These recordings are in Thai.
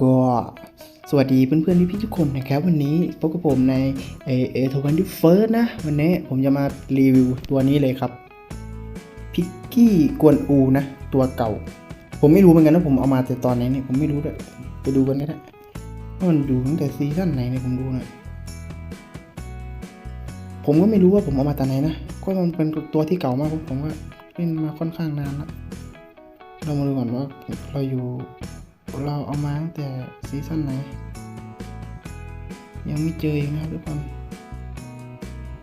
ก็สวัสดีเพื่อนๆพี่ๆทุกคนนะครับ วันนี้พบกับผมในเอเอทวันที่เฟิร์สนะ วันนี้ผมจะมารีวิวตัวนี้เลยครับพิกกี้กวนอูนะ ตัวเก่า ผมไม่รู้เหมือนกันนะผมเอามาแต่ตอนไหนเนี่ยผมไม่รู้ด้วยไปดูกันก็ได้ว่ามันดูตั้งแต่ซีซั่นไหนเนี่ยผมดูน่อยผมก็ไม่รู้ว่าผมเอามาตอนไหนนะก็มันเป็นตัวที่เก่ามากผมว่าเล่นมาค่อนข้างนานแล้วเรามาดูก่อนว่าเราอยู่ เราเอามาตั้งแต่ซีซั่นไหน ยังไม่เจออีกนะครับทุกคน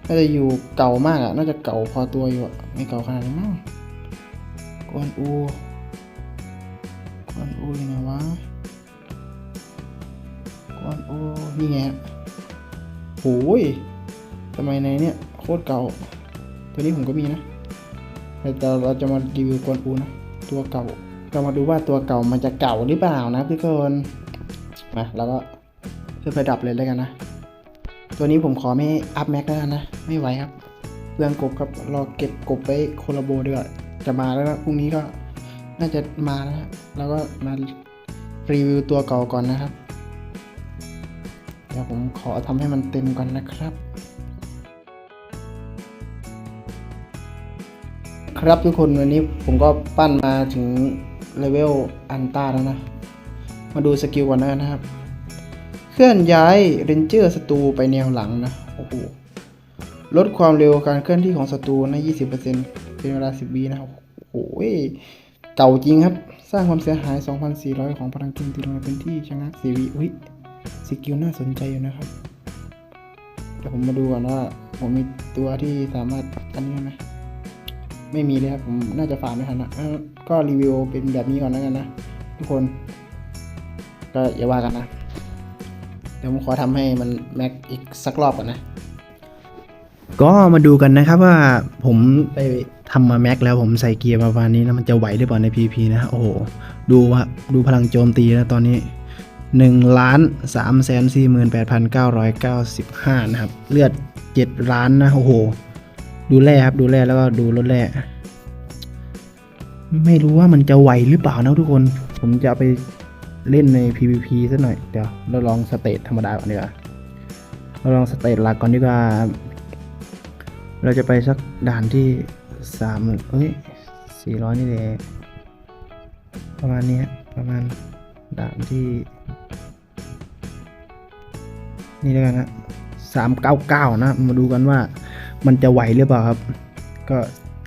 น่าจะอยู่เก่ามากอะน่าจะเก่าพอตัวอยู่อะไม่เก่าขนาดนี้มั้งกวนอูกวนอูอยู่ไหนวะกวนอูนี่ไงโอ้ยทำไมในเนี่ยโคตรเก่า ตัวนี้ผมก็มีนะแต่เราจะมารีวิวกวนอูนะ ตัวเก่า เรามาดูว่าตัวเก่ามันจะเก่าหรือเปล่านะทุกคนมาแล้วก็ขึ้นไปดับเลยแล้วกันนะ ตัวนี้ผมขอไม่อัพแม็กแล้วกันนะ ไม่ไหวครับเรื่องกบครับรอเก็บกบไว้โคลาโบดีกว่าจะมาแล้วนะพรุ่งนี้ก็น่าจะมาแล้วแล้วก็มารีวิวตัวเก่าก่อนนะครับ เดี๋ยวผมขอทำให้มันเต็มก่อนนะครับ ครับทุกคนวันนี้ผมก็ปั้นมาถึง เลเวลอันต้าแล้วนะ มาดูสกิลก่อนนะครับ เคลื่อนย้ายเรนเจอร์ศัตรูไปแนวหลังนะ โอ้โห ลดความเร็วการเคลื่อนที่ของศัตรูนะ 20%เป็นเวลา 10วินะครับ โอ้โหเก่าจริงครับ สร้างความเสียหาย 2,400 ของพลังโจมตีลงในพื้นที่ชะงัก4วิอุ้ยสกิลน่าสนใจอยู่นะครับเดี๋ยวผมมาดูก่อนว่า ผมมีตัวที่สามารถอันนี้ไหม ไม่มีเลยครับผมน่าจะฝากไม่ทันนะก็รีวิวเป็นแบบนี้ก่อนแล้วกันนะทุกคน ก็อย่าว่ากันนะ เดี๋ยวผมขอทำให้มันแม็กอีกสักรอบก่อนนะ ก็มาดูกันนะครับว่าผมไปทำมาแม็กแล้วผมใส่เกียร์มาประมาณนี้นะมันจะไหวหรือเปล่าใน PP นะโอ้โหดูว่าดูพลังโจมตีนะตอนนี้1ล้าน3แสน48,995 นะครับ เลือด 7 ล้านนะ โอ้โห ดูแร่ครับดูแร่แล้วก็ดูรถแร่ไม่รู้ว่ามันจะไหวหรือเปล่านะทุกคน ผมจะไปเล่นใน PVP สักหน่อย เดี๋ยวเราลองสเตตธรรมดาก่อนดีกว่าเราลองสเตตหลักก่อนดีกว่า เราจะไปสักด่านที่สามเอ้ยสี่ร้อยนี่แหละประมาณนี้ประมาณด่านที่ นี่แล้วกันนะสามเก้าเก้านะ มาดูกันว่า มันจะไหวหรือเปล่าครับ ก็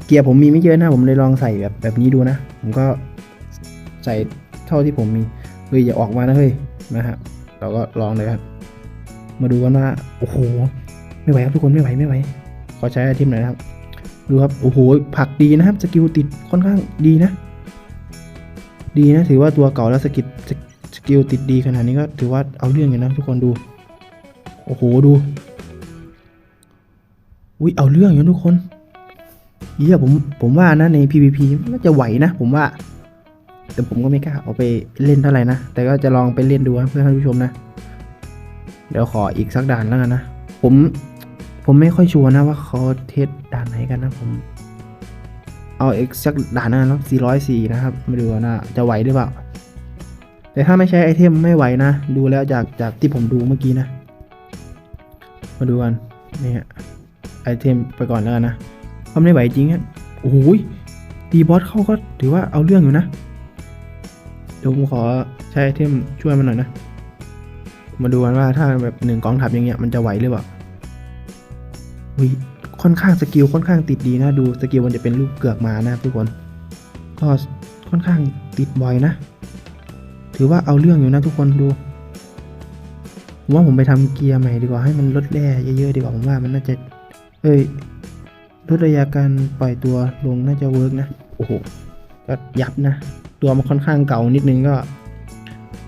เกียร์ผมมีไม่เยอะนะ ผมเลยลองใส่แบบแบบนี้ดูนะ ผมก็ใส่เท่าที่ผมมี เฮ้ยอย่าออกมานะเฮ้ยนะครับเราก็ลองเลยครับ มาดูกันว่า โอ้โห ไม่ไหวครับทุกคนไม่ไหวไม่ไหว ขอใช้ไอเทมหน่อยนะครับ ดูครับ โอ้โห ผักดีนะครับ สกิลติดค่อนข้างดีนะ ดีนะ ถือว่าตัวเก่าแล้วสกิลสสกิลติดดีขนาดนี้ก็ถือว่าเอาเรื่องอยู่นะทุกคนดู โอ้โห ดู อุ้ยเอาเรื่องอยู่ทุกคนเยี่ยผมผมว่านะใน PVP น่าจะไหวนะ ผมว่า แต่ผมก็ไม่กล้าเอาไปเล่นเท่าไหร่นะ แต่ก็จะลองไปเล่นดูนะเพื่อท่านผู้ชมนะ เดี๋ยวขออีกสักด่านแล้วกันนะ ผมผมไม่ค่อยชัวร์นะว่าเขาเทสด่านไหนกันนะผมเอาอีกสักด่านนั้นแล้ว404นะครับ มาดูนะ จะไหวหรือเปล่า แต่ถ้าไม่ใช้ไอเทมไม่ไหวนะ ดูแล้วจากจากที่ผมดูเมื่อกี้นะ มาดูกัน นี่ฮะ ไอเทมไปก่อนแล้วกันนะเพราะไม่ไหวจริงอะโอ้โหยตีบอสเข้าก็ถือว่าเอาเรื่องอยู่นะ เดี๋ยวผมขอใช้ไอเทมช่วยมันหน่อยนะ มาดูกันว่าถ้าแบบหนึ่งกองทัพอย่างเงี้ยมันจะไหวหรือเปล่าวิค่อนข้างสกิลค่อนข้างติดดีนะ ดูสกิลมันจะเป็นรูปเกือกมานะทุกคน ก็ค่อนข้างติดบ่อยนะ ถือว่าเอาเรื่องอยู่นะทุกคนดูว่าผมไปทำเกียร์ใหม่ดีกว่าให้มันลดแร่เยอะๆดีกว่าผมว่ามันน่าจะ เอ้ยลดระยะการปล่อยตัวลงน่าจะเวิร์กนะ โอ้โห ก็ยับนะ ตัวมันค่อนข้างเก่านิดนึงก็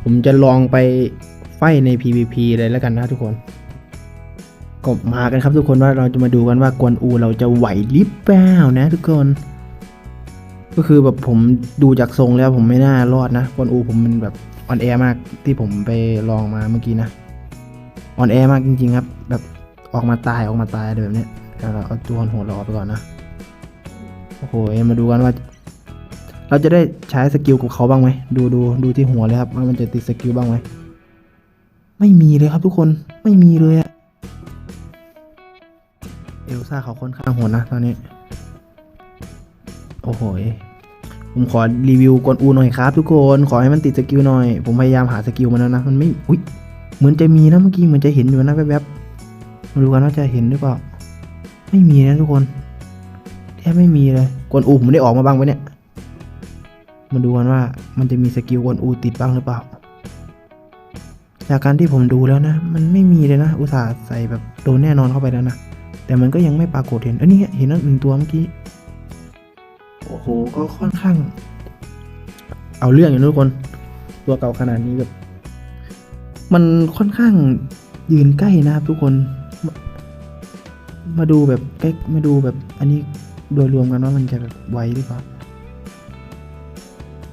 ผมจะลองไปไฟใน PVP เลยแล้วกันนะทุกคนก็มากันครับทุกคนว่าเราจะมาดูกันว่ากวนอูเราจะไหวหรือเปล่านะ ทุกคน ก็คือแบบผมดูจากทรงแล้วผมไม่น่ารอดนะกวนอูผมมันแบบออนแอร์มากที่ผมไปลองมาเมื่อกี้นะออนแอร์มากจริงๆครับ แบบ ออกมาตายออกมาตายอะไรแบบนี้ยเดี๋ยวเราเอาตัวโหดเรอกไปก่อนนะ โอ้โหมาดูกันว่า เราจะได้ใช้สกิลกับเขาบ้างไหม ดูดูดูที่หัวเลยครับว่ามันจะติดสกิลบ้างไหม ไม่มีเลยครับทุกคน ไม่มีเลยอะเอลซ่าเขาค่อนข้างโหดนะตอนนี้ โอ้โห ผมขอรีวิวกวนอูหน่อยครับ ทุกคน ขอให้มันติดสกิลหน่อย ผมพยายามหาสกิลมันแล้วนะ มันไม่ อุ้ยเหมือนจะมีนะเมื่อกี้เหมือนจะเห็นอยู่นะแวบๆ มาดูกันว่าจะเห็นหรือเปล่า ไม่มีนะทุกคนแทบไม่มีเลยกวนอูผมได้ออกมาบ้างไหมเนี่ยมาดูกันว่ามันจะมีสกิลกวนอูติดบ้างหรือเปล่า จากการที่ผมดูแล้วนะ มันไม่มีเลยนะอุตส่าห์ใส่แบบโดนแน่นอนเข้าไปแล้วนะแต่มันก็ยังไม่ปรากฏเห็นเอันนี้เห็นนั่นหนึ่งตัวเมื่อกี้โอ้โหก็ค่อนข้าง เอาเรื่องอยู่นะทุกคน ตัวเก่าขนาดนี้แบบ มันค่อนข้างยืนใกล้นะครับทุกคน มาดูแบบใกล้มาดูแบบอันนี้โดยรวมกันว่ามันจะแบบไวหรือเปล่า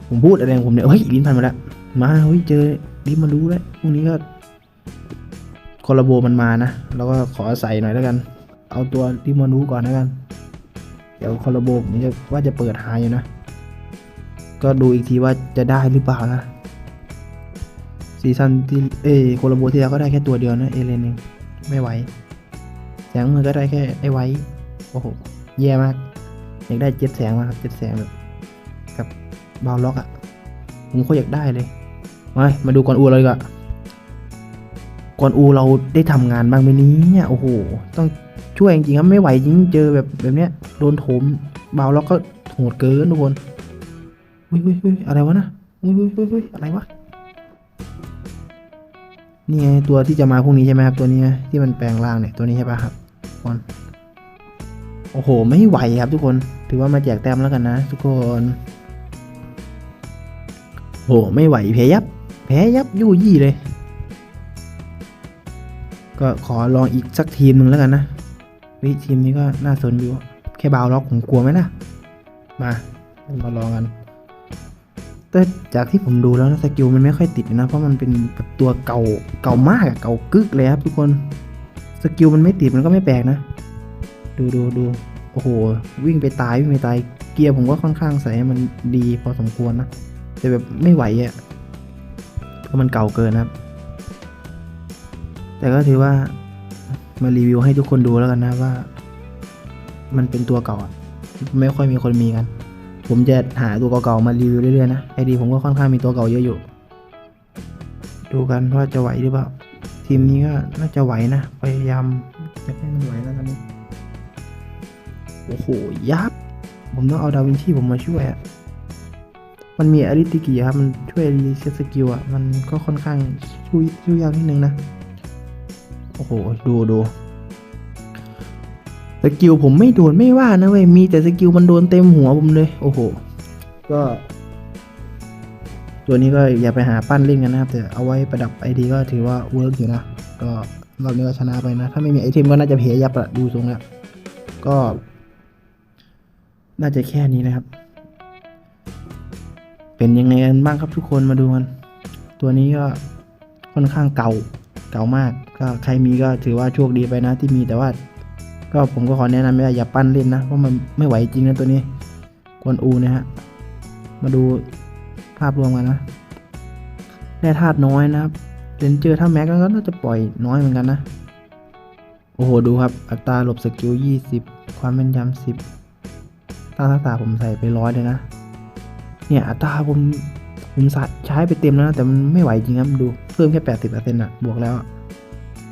ผมพูดอะไรของผมเนี่ยเฮ้ยลิ้นพันมาแล้ว มาเฮ้ยเจอลิ้นมารู้แล้วพรุ่งนี้ก็คอลลาโบมันมานะ แล้วก็ขอใส่หน่อยแล้วกัน เอาตัวลิ้นมารู้ก่อนแล้วกัน เดี๋ยวคอลลาโบผมจะว่าจะเปิดหาอยู่นะ ก็ดูอีกทีว่าจะได้หรือเปล่านะซีซั่นที่เอโคลาโบที่แล้วก็ได้แค่ตัวเดียวนะเอเลนเองไม่ไหว สงมือก็ได้แค่ไอ้ไว้ โอ้โห แย่มาก อยากได้เจ็ดแสงมาครับเจ็ดแสงแบบกับบาล็อกอะ่ะ ผมก็อยากได้เลย มา มาดูก่อนอูเราดีกว่าก่อนอูเราได้ทำงานบ้างไหมนี้เนี่ยโอ้โห ต้องช่วยจริงๆครับไม่ไหวจริงเจอแบบแบบเนี้ยโดนโถมบาล็อกก็โหดเกินทุกคนอุ้ยอุ้ยอุ้ยอะไรวะนะอุ้ยอุ้ยอุ้ยอุ้ยอะไรวะนี่ไงตัวที่จะมาพรุ่งนี้ใช่ไหมครับตัวนี้ที่มันแปลงร่างเนี่ยตัวนี้ใช่ปะครับ คน โอ้โห ไม่ไหวครับทุกคน ถือว่ามาแจกแต้มแล้วกันนะ ทุกคนโอ้โหไม่ไหวแพ้ยับ แพ้ยับยู่ยี่เลย ก็ขอลองอีกสักทีมหนึ่งแล้วกันนะเฮ้ยทีมนี้ก็น่าสนอยู่แค่บาวล็อกผมกลัวไหมนะมามาลองกันแต่จากที่ผมดูแล้วนะสกิลมันไม่ค่อยติดนะ เพราะมันเป็นตัวเก่าเก่ามากอะเก่ากึกเลยครับทุกคน สกิลมันไม่ติดมันก็ไม่แปลกนะ ดูดูดูโอ้โห วิ่งไปตายวิ่งไปตาย เกียร์ผมก็ค่อนข้างใส่มันดีพอสมควรนะ แต่แบบไม่ไหวอะเพราะมันเก่าเกินนะครับ แต่ก็ถือว่ามารีวิวให้ทุกคนดูแล้วกันนะว่า มันเป็นตัวเก่าไม่ค่อยมีคนมีกัน ผมจะหาตัวเก่าๆมารีวิวเรื่อยๆนะไอดีผมก็ค่อนข้างมีตัวเก่าเยอะอยู่ ดูกันว่าจะไหวหรือเปล่า ทีมนี้ก็น่าจะไหวนะ พยายามจะให้มันไหวแล้วตอนนี้ โอ้โห ยับ ผมต้องเอาดาวินชีผมมาช่วยอะมันมีอริติกิครับ มันช่วยรีเซ็ตสกิลอะมันก็ค่อนข้างช่วยช่วยยากนิดนึงนะ โอ้โห ดูดูสกิลผมไม่โดนไม่ว่านะเว้ย มีแต่สกิลมันโดนเต็มหัวผมเลย โอ้โห ก็ ตัวนี้ก็อย่าไปหาปั้นเล่นกันนะครับ แต่เอาไว้ประดับไอดีก็ถือว่าเวิร์กอยู่นะ ก็รอบนี้ก็ชนะไปนะ ถ้าไม่มีไอเทมก็น่าจะเพียับอะดูทรงแล้ว ก็ น่าจะแค่นี้นะครับ เป็นยังไงกันบ้างครับทุกคนมาดูกัน ตัวนี้ก็ค่อนข้างเก่าเก่ามาก ก็ใครมีก็ถือว่าโชคดีไปนะที่มีแต่ว่า ก็ผมก็ขอแนะนำว่าอย่าปั้นเล่นนะเพราะมันไม่ไหวจริงนะตัวนี้กวนอูนี่ยฮะมาดู ภาพรวมกันนะได้ธาตุน้อยนะครับเรนเจอร์ถ้าแม็กก็น่าจะปล่อยน้อยเหมือนกันนะ โอ้โห ดูครับ อัตราหลบสกิล 20 ความแม่นยำ10ตั้งทักษะผมใส่ไปร้อยเลยนะ เนี่ย อัตราผมผมใส่ใช้ไปเต็มแล้วนะ แต่มันไม่ไหวจริงครับ ดูเพิ่มแค่ 80%อะบวกแล้ว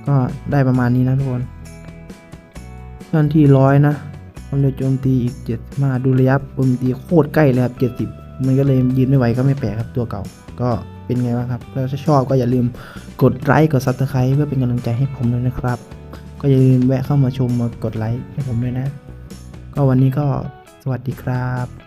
ก็ได้ประมาณนี้นะทุกคนเคลื่อนที่ร้อยนะความเร็วโจมตีอีกเจ็ดมาดูระยะโจมตีโคตรใกล้เลยครับเจ็ดสิบ มันก็เลยยืนไม่ไหวก็ไม่แปลกครับตัวเก่า ก็เป็นไงบ้างครับถ้าชอบก็อย่าลืมกดไลค์กดซับสไครต์เพื่อเป็นกำลังใจให้ผมด้วยนะครับ ก็อย่าลืมแวะเข้ามาชมมากดไลค์ให้ผมด้วยนะ ก็วันนี้ก็สวัสดีครับ